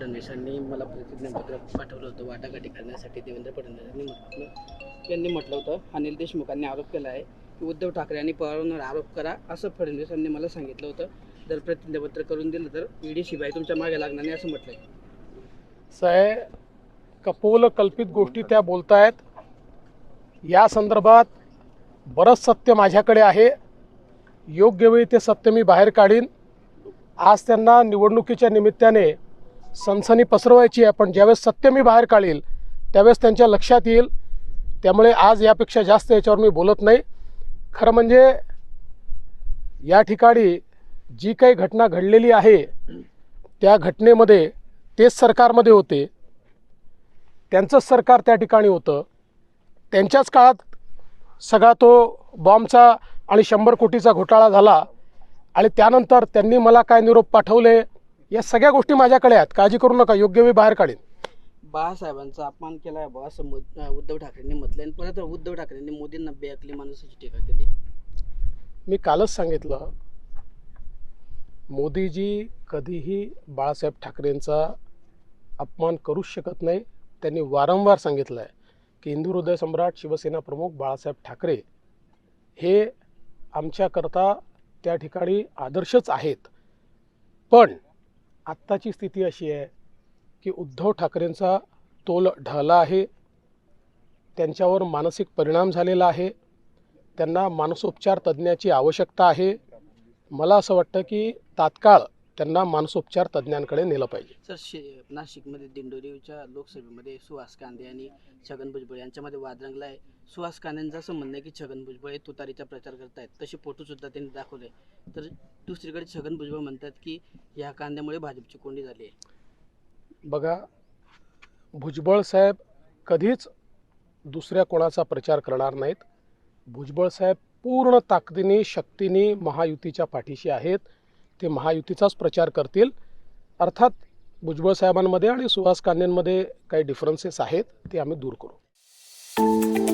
फडणवीसांनी मला प्रतिज्ञापत्र पाठवलं होतं. वाटाघाटी करण्यासाठी देवेंद्र फडणवीसांनी म्हटलं यांनी म्हटलं होतं अनिल देशमुखांनी आरोप केला आहे की उद्धव ठाकरे यांनी पवारांवर आरोप करा असं फडणवीसांनी मला सांगितलं होतं. जर प्रतिज्ञापत्र करून दिलं तर ईडी शिवाय तुमच्या मागे लागणार नाही असं म्हटलंय. साहेब कपोल कल्पित गोष्टी त्या बोलतायत. या संदर्भात बरंच सत्य माझ्याकडे आहे. योग्य वेळी ते सत्य मी बाहेर काढीन. आज त्यांना निवडणुकीच्या निमित्ताने सनसनी पसरवायची आहे पण ज्यावेळेस सत्य मी बाहेर काढेल त्यावेळेस त्यांच्या लक्षात येईल. त्यामुळे आज यापेक्षा जास्त याच्यावर मी बोलत नाही. खरं म्हणजे या ठिकाणी जी काही घटना घडलेली आहे त्या घटनेमध्ये तेच सरकारमध्ये होते. त्यांचंच सरकार त्या ठिकाणी होतं. त्यांच्याच काळात सगळा तो बॉम्बचा आणि शंभर कोटीचा घोटाळा झाला. आणि त्यानंतर त्यांनी मला काय निरोप पाठवले? या सगळ्या गोष्टी माझ्याकडे आहेत. काळजी करू नका योग्य वेळी बाहेर काढेन. बाळासाहेबांचा अपमान केला आहे बा असं मो- अं, उद्धव ठाकरेंनी म्हटलं आणि परत उद्धव ठाकरेंनी मोदींना बेअकली माणसाची टीका केली. मी कालच सांगितलं मोदीजी कधीही बाळासाहेब ठाकरेंचा अपमान करूच शकत नाही. त्यांनी वारंवार सांगितलं आहे की हिंदू हृदय सम्राट शिवसेना प्रमुख बाळासाहेब ठाकरे हे आमच्याकरता त्या ठिकाणी आदर्शच आहेत. पण आत्ताची स्थिती अशी आहे की उद्धव ठाकरेंचा तोल ढळला आहे. त्यांच्यावर मानसिक परिणाम झालेला आहे. त्यांना मानसोपचार तज्ज्ञाची आवश्यकता आहे. मला असं वाटतं की तात्काळ त्यांना मानसोपचार तज्ज्ञांकडे नेलं पाहिजे. सर शे नाशिकमध्ये दिंडोरीच्या लोकसभेमध्ये सुहास कांदे आणि छगन भुजबळ यांच्यामध्ये वाद रंगला आहे सुहास कांदेंचं असं म्हणणं आहे की छगन भुजबळ हे तुतारीचा प्रचार करतायत. तसे फोटो सुद्धा त्यांनी दाखवले. तर दुसरीकडे छगन भुजबळ म्हणतात की या कांद्यामुळे भाजपची कोंडी झाली आहे. बघा भुजबळ साहेब कधीच दुसऱ्या कोणाचा प्रचार करणार नाहीत. भुजबळ साहेब पूर्ण ताकदीने शक्तीने महायुतीच्या पाठीशी आहेत. ते महायुतीचाच प्रचार करतील. अर्थात भुजबळ साहेबांमध्ये आणि सुहास कांदेंमध्ये काही डिफरन्सेस आहेत ते आम्ही दूर करू.